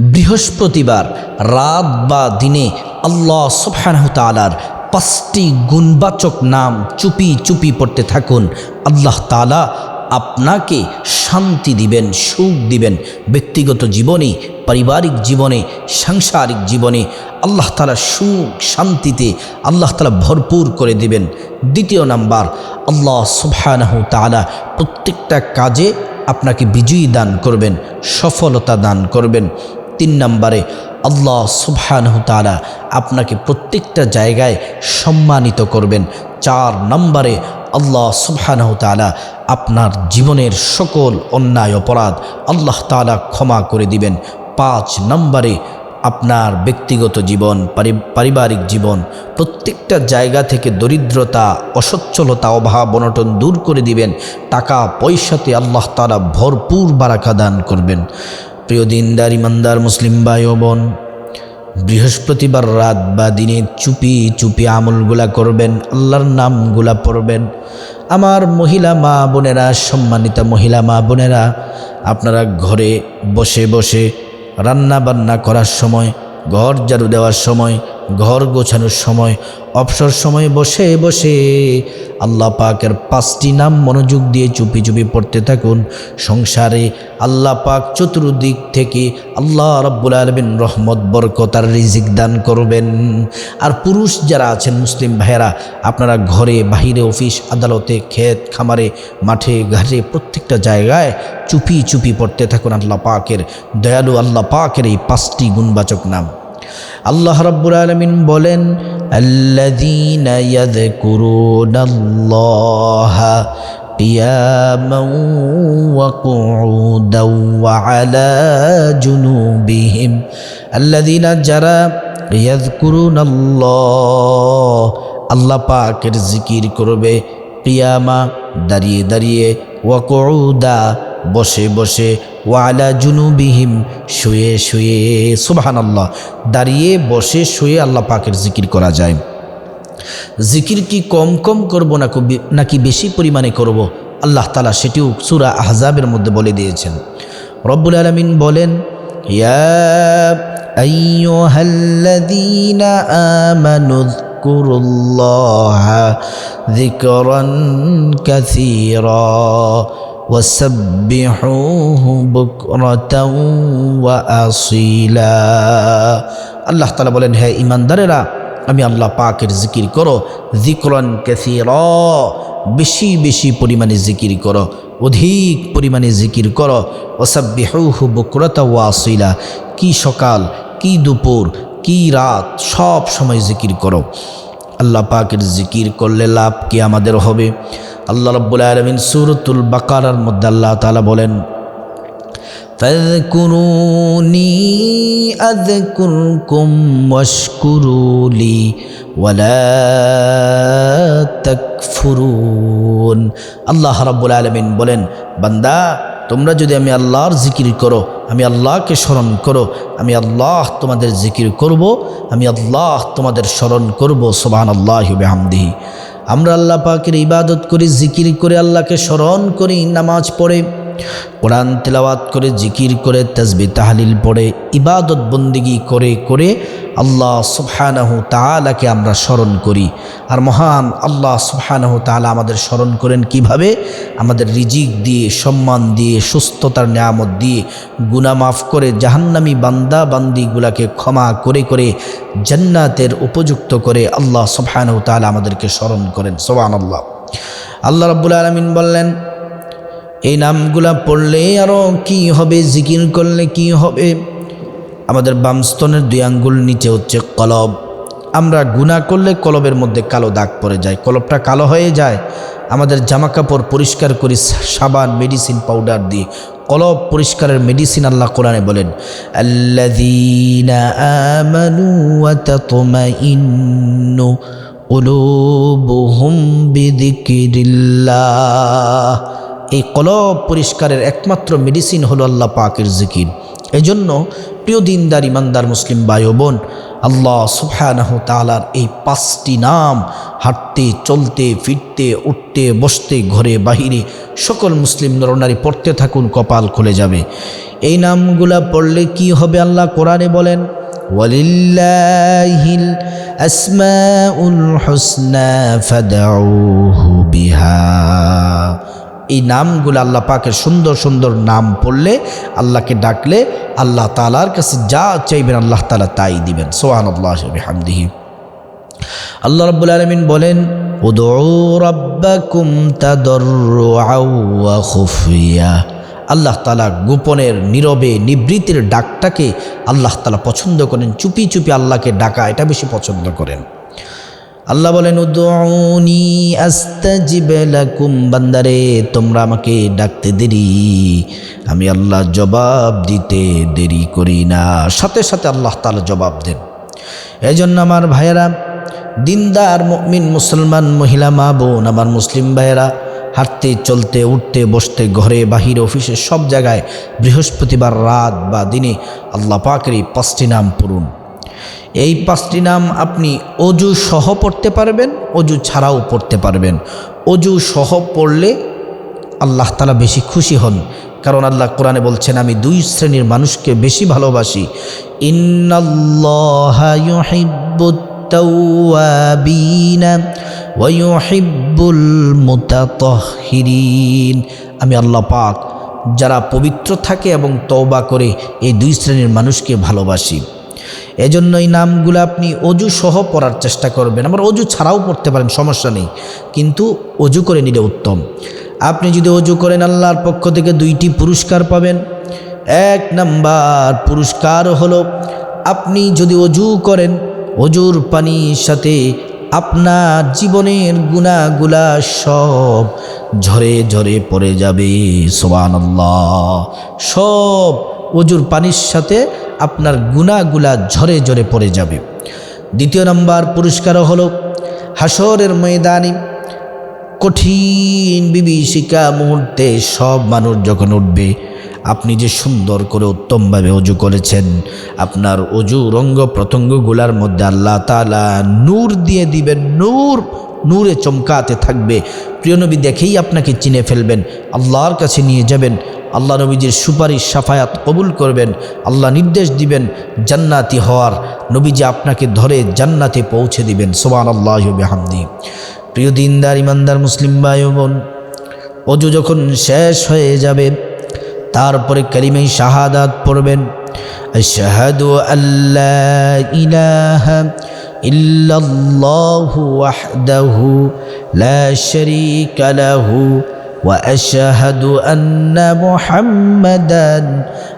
বৃহস্পতিবার রাত বা দিনে আল্লাহ সুবহানাহু তাআলার পাঁচটি গুণবাচক নাম চুপি চুপি পড়তে থাকুন। আল্লাহ তাআলা আপনাকে শান্তি দিবেন, সুখ দিবেন। ব্যক্তিগত জীবনে, পারিবারিক জীবনে, সাংসারিক জীবনে আল্লাহ তালা সুখ, শান্তিতে আল্লাহ তালা ভরপুর করে দিবেন। দ্বিতীয় নাম্বার, আল্লাহ সুবহানাহু তাআলা প্রত্যেকটা কাজে আপনাকে বিজয়ী দান করবেন, সফলতা দান করবেন। তিন নম্বরে আল্লাহ সুবহানাহু তাআলা আপনাকে প্রত্যেকটা জায়গায় সম্মানিত করবেন। চার নম্বরে আল্লাহ সুবহানাহু তাআলা আপনার জীবনের সকল অন্যায় অপরাধ আল্লাহ তাআলা ক্ষমা করে দিবেন। পাঁচ নম্বরে আপনার ব্যক্তিগত জীবন পারিবারিক জীবন, প্রত্যেকটা জায়গা থেকে দরিদ্রতা, অসচ্ছলতা, অভাব, অনটন দূর করে দিবেন। টাকা পয়সাতে আল্লাহ তাআলা ভরপুর বারাকা দান করবেন। প্রিয় দিনদার, ইমানদার মুসলিম ভাই ও বোন, বৃহস্পতিবার রাত বা দিনে চুপি চুপি আমলগুলা করবেন, আল্লাহর নামগুলা পড়বেন। আমার মহিলা মা বোনেরা, সম্মানিতা মহিলা মা বোনেরা, আপনারা ঘরে বসে বসে রান্না বান্না করার সময়, ঘর ঝাড়ু দেওয়ার সময় ঘর গোছানোর সময়, অবসর সময় বসে বসে। আল্লাহ পাকের পাঁচটি নাম মনোযোগ দিয়ে চুপি চুপি পড়তে থাকুন। সংসারে আল্লাহ পাক চতুর্দিক থেকে আল্লাহ রব্বুল আলমিন রহমত, বরকতার রিজিক দান করবেন। আর পুরুষ যারা আছেন, মুসলিম ভাইয়েরা, আপনারা ঘরে, বাহিরে, অফিস, আদালতে, ক্ষেত, খামারে, মাঠে, ঘাটে, প্রত্যেকটা জায়গায় চুপি চুপি পড়তে থাকুন আল্লাহ পাকের দয়ালু, আল্লাহ পাকের এই পাঁচটি গুণবাচক নাম। আল্লাহ রাব্বুল আলামিন বলেন আল্লাযীনা ইয়াযকুরুনাল্লাহা قياما وقعودا وعلى جنوبهم الذين جرى يذكرون الله আল্লাহ পাকের জিকির করবে কিয়ামা দাঁড়িয়ে দাঁড়িয়ে ওয়াকুদা বসে বসে ওয়ালা জুনুবিহিম শুয়ে শুয়ে সুবাহান আল্লাহ দাঁড়িয়ে বসে শুয়ে আল্লাহ পাকের জিকির করা যায় জিকির কি কম কম করব না কবি- নাকি বেশি পরিমাণে করব আল্লাহ তালা সেটিও সুরা আহজাবের মধ্যে বলে দিয়েছেন রব্বুল আলমিন বলেন ইয়া আইয়ুহাল্লাযীনা আমানু اذكروا ذكرا كثيرا وسبحوه بكرة وأصيلا আল্লাহ তালা বলেন হ্যাঁ ইমানদারেরা আমি আল্লাহ পাকের জিকির করো জিকরন ক্যাসির বেশি বেশি পরিমাণে জিকির করো অধিক পরিমাণে জিকির করো ওসাব্বিহু বক্রতা ওয়াসিলা কি সকাল কি দুপুর কি রাত সব সময় জিকির করো আল্লাহ পাকের জিকির করলে লাভ কি আমাদের হবে আল্লাহ রব্বুল আলমিন সুরতুল বাকারার মধ্যে আল্লাহ তালা বলেন فاذكروني أذكركم واشكروا لي ولا تكفرون আল্লাহ রাব্বুল আলামিন বলেন বান্দা তোমরা যদি আমি আল্লাহর জিকির করো আমি আল্লাহকে স্মরণ করো আমি আল্লাহ তোমাদের জিকির করব আমি আল্লাহ তোমাদের স্মরণ করব সোবান আল্লাহ বেহামদিহি আমরা আল্লাহ পাকের ইবাদত করি জিকির করে আল্লাহকে স্মরণ করি নামাজ পড়ে। কোরআন তেলাওয়াত করে, জিকির করে তসবি তাহলিল পড়ে, ইবাদত বন্দিগি করে করে আল্লাহ সুবহানাহু তাআলাকে আমরা স্মরণ করি। আর মহান আল্লাহ সুবহানাহু তাআলা আমাদের স্মরণ করেন কীভাবে? আমাদের রিজিক দিয়ে, সম্মান দিয়ে, সুস্থতার নিয়ামত দিয়ে গুনাহ মাফ করে জাহান্নামী বান্দা বান্দিগুলাকে ক্ষমা করে করে জান্নাতের উপযুক্ত করে আল্লাহ সুবহানাহু তাআলা আমাদেরকে স্মরণ করেন। সুবহানাল্লাহ। আল্লাহ রাব্বুল আলামিন বললেন এই নামগুলা পড়লে আরও কি হবে, জিকির করলে কি হবে? আমাদের বামস্তনের দুই আঙ্গুল নিচে হচ্ছে কলব। আমরা গুণা করলে কলবের মধ্যে কালো দাগ পড়ে যায়, কলবটা কালো হয়ে যায়। আমাদের জামা কাপড় পরিষ্কার করি, সাবান, মেডিসিন পাউডার দিয়ে। কলব পরিষ্কারের মেডিসিন আল্লাহ কোরআনে বলেন তাতমাইন্নু কুলুবুহুম বিযিকরিল্লাহ এই কলব পরিষ্কারের একমাত্র মেডিসিন হলো আল্লাহ পাকের জিকির। এজন্য প্রিয় দিনদার, ইমানদার মুসলিম ভাই বোন, আল্লাহ সুবহানাহু তালার এই পাঁচটি নাম হাঁটতে, চলতে, ফিরতে, উঠতে, বসতে, ঘরে, বাহিরে সকল মুসলিম নরনারী পড়তে থাকুন, কপাল খুলে যাবে। এই নামগুলা পড়লে কি হবে আল্লাহ কোরআনে বলেন? ওয়ালিল্লাহিল আসমাউল হুসনা ফাদউহু বিহা এই নামগুলো আল্লাহ পাকের সুন্দর সুন্দর নাম পড়লে আল্লাহকে ডাকলে আল্লাহ তালার কাছে যা চাইবেন আল্লাহ তালা তাই দিবেন। সোহান আল্লাহ হামদিহি আল্লাহ রব্বুল আলমিন বলেন রব্বাকুম খুফিয়া। আল্লাহ তালা গোপনের নীরবে নিবৃত্তির ডাকটাকে আল্লাহ তালা পছন্দ করেন, চুপি চুপি আল্লাহকে ডাকা, এটা বেশি পছন্দ করেন। আল্লাহ বলেন, উদউনি আস্তাজিব লাকুম, বান্দারে, তোমরা আমাকে ডাকতে দেরি। আমি আল্লাহ জবাব দিতে দেরি করি না। সাথে সাথে আল্লাহ তালা জবাব দেন এই জন্য আমার ভাইয়েরা, দিনদার মুমিন মুসলমান মহিলা, মা বোন, আমার মুসলিম ভাইয়েরা হাঁটতে, চলতে, উঠতে, বসতে, ঘরে, বাহির, অফিসে, সব জায়গায় বৃহস্পতিবার রাত বা দিনে আল্লাহ পাকের এই পাঁচটি নাম পড়ুন। এই পাঁচটি নাম আপনি অজু সহ পড়তে পারবেন, অজু ছাড়াও পড়তে পারবেন। অজু সহ পড়লে আল্লাহ তালা বেশি খুশি হন। কারণ আল্লাহ কোরআনে বলছেন, আমি দুই শ্রেণির মানুষকে বেশি ভালোবাসি। আমি আল্লাহ পাক যারা পবিত্র থাকে এবং তওবা করে এই দুই শ্রেণির মানুষকে ভালোবাসি। এজন্য এই নামগুলো আপনি অজু সহ পড়ার চেষ্টা করবেন। আবার অজু ছাড়াও পড়তে পারেন, সমস্যা নেই। কিন্তু অজু করে নিলে উত্তম। আপনি যদি অজু করেন, আল্লাহর পক্ষ থেকে দুইটি পুরস্কার পাবেন। এক নাম্বার পুরস্কার হলো, আপনি যদি অজু করেন, অজুর পানির সাথে আপনার জীবনের গুণাগুলা সব ঝরে ঝরে পড়ে যাবে সোবান সব অজুর পানির সাথে আপনার গুণাগুলা ঝরে ঝরে পড়ে যাবে। দ্বিতীয় নম্বর পুরস্কার হলো হাসরের ময়দানে কঠিন বিভীষিকা মুহূর্তে সব মানুষ যখন উঠবে আপনি যে সুন্দর করে উত্তমভাবে অজু করেছেন, আপনার অজু রঙ্গ প্রত্যঙ্গগুলার মধ্যে আল্লাহ তালা নূর দিয়ে দিবেন, নূর, নূরে চমকাতে থাকবে। প্রিয় নবী, দেখেই আপনাকে চিনে ফেলবেন, আল্লাহর কাছে নিয়ে যাবেন, আল্লাহ নবীজির সুপারিশ, সাফায়াত কবুল করবেন, আল্লাহ নির্দেশ দিবেন, জান্নাতি হওয়ার। নবীজি আপনাকে ধরে জান্নাতে পৌঁছে দিবেন সোমান আল্লাহ হামদি প্রিয় দিনদার, ইমানদার, মুসলিম ভাই বোন, অজু যখন শেষ হয়ে যাবে তারপরে কালিমাই শাহাদাত পড়বেন শাহাদু আল্লাহ ইলাহা ইল্লাল্লাহু ওয়াহদাহু লা শারীকা লাহু واشهد ان محمدا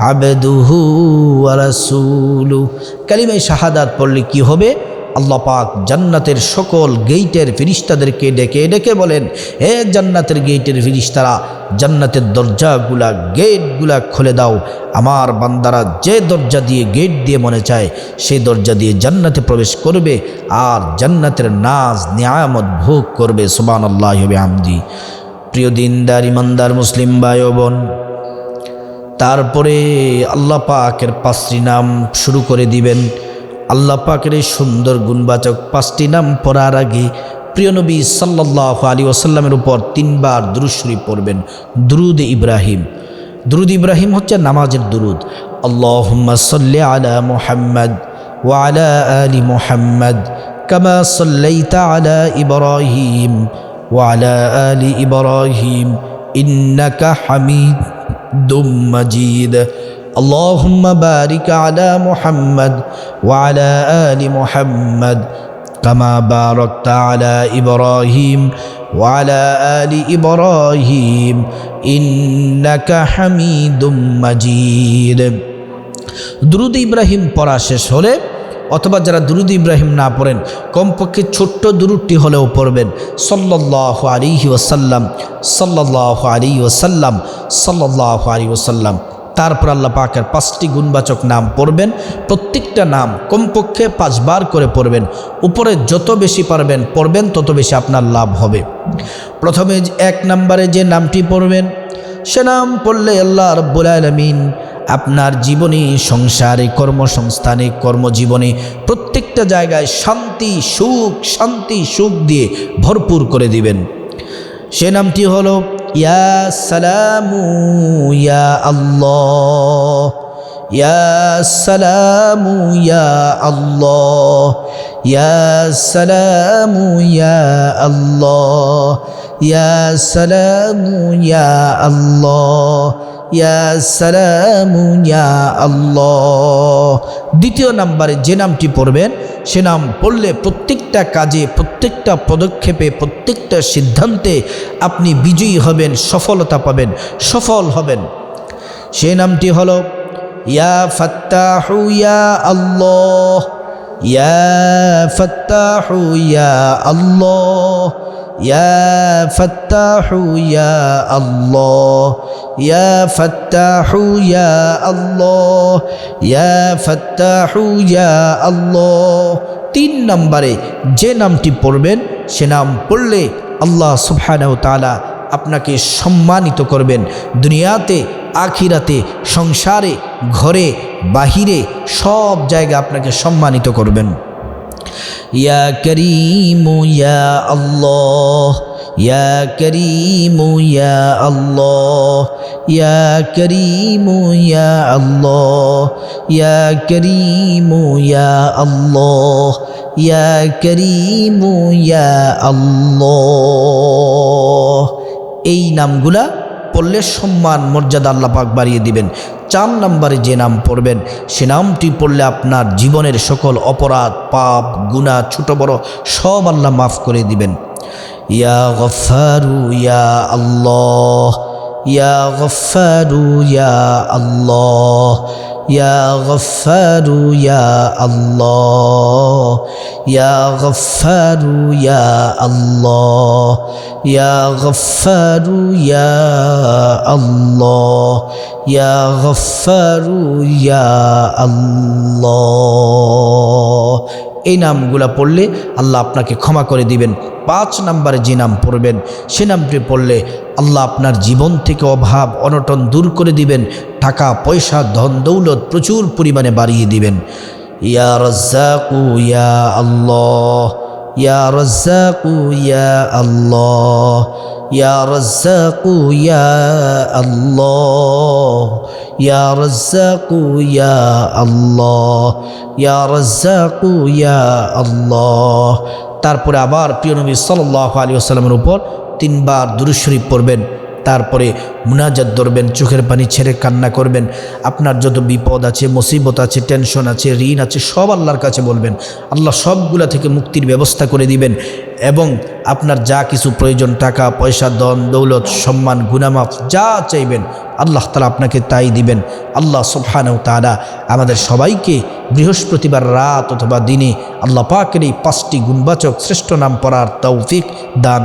عبده ورسوله কালিমায় শাহাদাত পড়লে কি হবে আল্লাহ পাক জান্নাতের সকল গেইটের ফিরিস্তাদেরকে ডেকে ডেকে বলেন, হে জান্নাতের গেইটের ফিরিস্তারা, জান্নাতের দরজাগুলা গেটগুলা খুলে দাও। আমার বান্দারা যে দরজা দিয়ে গেট দিয়ে মনে চায় সেই দরজা দিয়ে জান্নাতে প্রবেশ করবে আর জান্নাতের নাজ নিয়ামত ভোগ করবে। সুবান আল্লাহ আমদি প্রিয় দিনদার, ইমানদার মুসলিম ভাই বোন তারপরে আল্লাহ পাকের পাঁচটি নাম শুরু করে দিবেন। আল্লাহ পাকের এই সুন্দর গুণবাচক পাঁচটি নাম পড়ার আগে প্রিয় নবী সাল্লাহ আলী ওসাল্লামের উপর তিনবার দুরুশরী পড়বেন। দ্রুদ ইব্রাহিম। দুরুদ ইব্রাহিম হচ্ছে নামাজের দুরুদ। আল্লাহ সাল্লি আলা মোহাম্মদ ওয়ালা আলী মোহাম্মদ কামা সাল্লাইতা আলা ইব্রাহিম ওয়ালা আলী ইব্রাহিম ইন্নাকা হামিদ দুম মজিদ। اللهم بارك على محمد وعلى آل محمد كما باركت على إبراهيم وعلى آل إبراهيم إنك حميد مجيد درود إبراهيم পড়া শেষ হলে অথবা যারা দুরুদ ইব্রাহিম না পড়েন কমপক্ষে ছোট্ট দুরুদটি হলেও পড়বেন সল্লাহ আলিহি ওসাল্লাম সল্লাহ আলী ওসাল্লাম সল্লাহ আলী ওসাল্লাম তারপর আল্লাহ পাকের পাঁচটি গুণবাচক নাম পড়বেন, প্রত্যেকটা নাম কমপক্ষে পাঁচবার করে পড়বেন। উপরে যত বেশি পারবেন পড়বেন, তত বেশি আপনার লাভ হবে। প্রথমে এক নম্বরে যে নামটি পড়বেন, সে নাম পড়লে আল্লাহ রব্বুল আলমিন আপনার জীবনে, সংসারে, কর্মসংস্থানে, কর্মজীবনে প্রত্যেকটা জায়গায় শান্তি, সুখ শান্তি, সুখ দিয়ে ভরপুর করে দিবেন। সে নামটি হলো ইয়া সালামু ইয়া আল্লাহ ইয়া সালামু ইয়া আল্লাহ ইয়া সালামু ইয়া আল্লাহ ইয়া সালামু ইয়া আল্লাহ ইয়া সালামু ইয়া আল্লাহ। দ্বিতীয় নাম্বারে যে নামটি পড়বেন, সে নাম পড়লে প্রত্যেকটা কাজে, প্রত্যেকটা পদক্ষেপে, প্রত্যেকটা সিদ্ধান্তে আপনি বিজয়ী হবেন, সফলতা পাবেন, সফল হবেন। সেই নামটি হলো, ইয়া ফাত্তাহু ইয়া আল্লাহ। ইয়া ফাত্তাহু ইয়া আল্লাহ। তিন নম্বরে যে নামটি পড়বেন, সে নাম পড়লে আল্লাহ সুবহানাহু তাআলা আপনাকে সম্মানিত করবেন। দুনিয়াতে, আখিরাতে, সংসারে, ঘরে, বাহিরে সব জায়গা আপনাকে সম্মানিত করবেন। ইয়া করিম ইয়া আল্লাহ ইয়া করিম ইয়া আল্লাহ ইয়া করিম ইয়া আল্লাহ ইয়া করিম ইয়া আল্লাহ ইয়া করিম ইয়া আল্লাহ এই নামগুলা পড়লে সম্মান, মর্যাদা আল্লাহ পাক বাড়িয়ে দিবেন। চার নাম্বারে যে নাম পড়বেন, সে নামটি পড়লে আপনার জীবনের সকল অপরাধ, পাপ গুণা ছোট বড় সব আল্লাহ মাফ করে দিবেন। ইয়া গফারু ইয়া আল্লাহ, ইয়া গফারু ইয়া আল্লাহ ইয়া গফারু ইয়া আল্লাহ ইয়া গফারু ইয়া আল্লাহ ইয়া গফারু ইয়া আল্লাহ ইয়া গফারু ইয়া এই নামগুলা পড়লে আল্লাহ আপনাকে ক্ষমা করে দিবেন। পাঁচ নম্বরে যে নাম পড়বেন, সে নামটি পড়লে আল্লাহ আপনার জীবন থেকে অভাব, অনটন দূর করে দিবেন। টাকা, পয়সা, ধন, দৌলত প্রচুর পরিমাণে বাড়িয়ে দিবেন। ইয়া রজ্জাকু, ইয়া আল্লাহ। ইয়া রজ্জাকু, ইয়া আল্লাহ। ইয়া رزاق يا الله ইয়া رزاق يا আল্লাহ। ইয়া رزاق يا الله তারপরে আবার প্রিয় নবী সাল্লাহ আলী আসসালামের উপর তিনবার দুরুশরীফ পড়বেন। তারপরে মুনাজাত ধরবেন, চোখের পানি ছেড়ে কান্না করবেন। আপনার যত বিপদ আছে, মুসিবত আছে, টেনশন আছে, ঋণ আছে, সব আল্লাহর কাছে বলবেন। আল্লাহ সবগুলা থেকে মুক্তির ব্যবস্থা করে দিবেন এবং আপনার যা কিছু প্রয়োজন, টাকা, পয়সা দন দৌলত, সম্মান গুনামাফ যা চাইবেন, আল্লাহ তালা আপনাকে তাই দিবেন। আল্লাহ সুবহানাহু তাআলা আমাদের সবাইকে বৃহস্পতিবার রাত অথবা দিনে আল্লাহ পাকের এই পাঁচটি গুণবাচক শ্রেষ্ঠ নাম পড়ার তৌফিক দান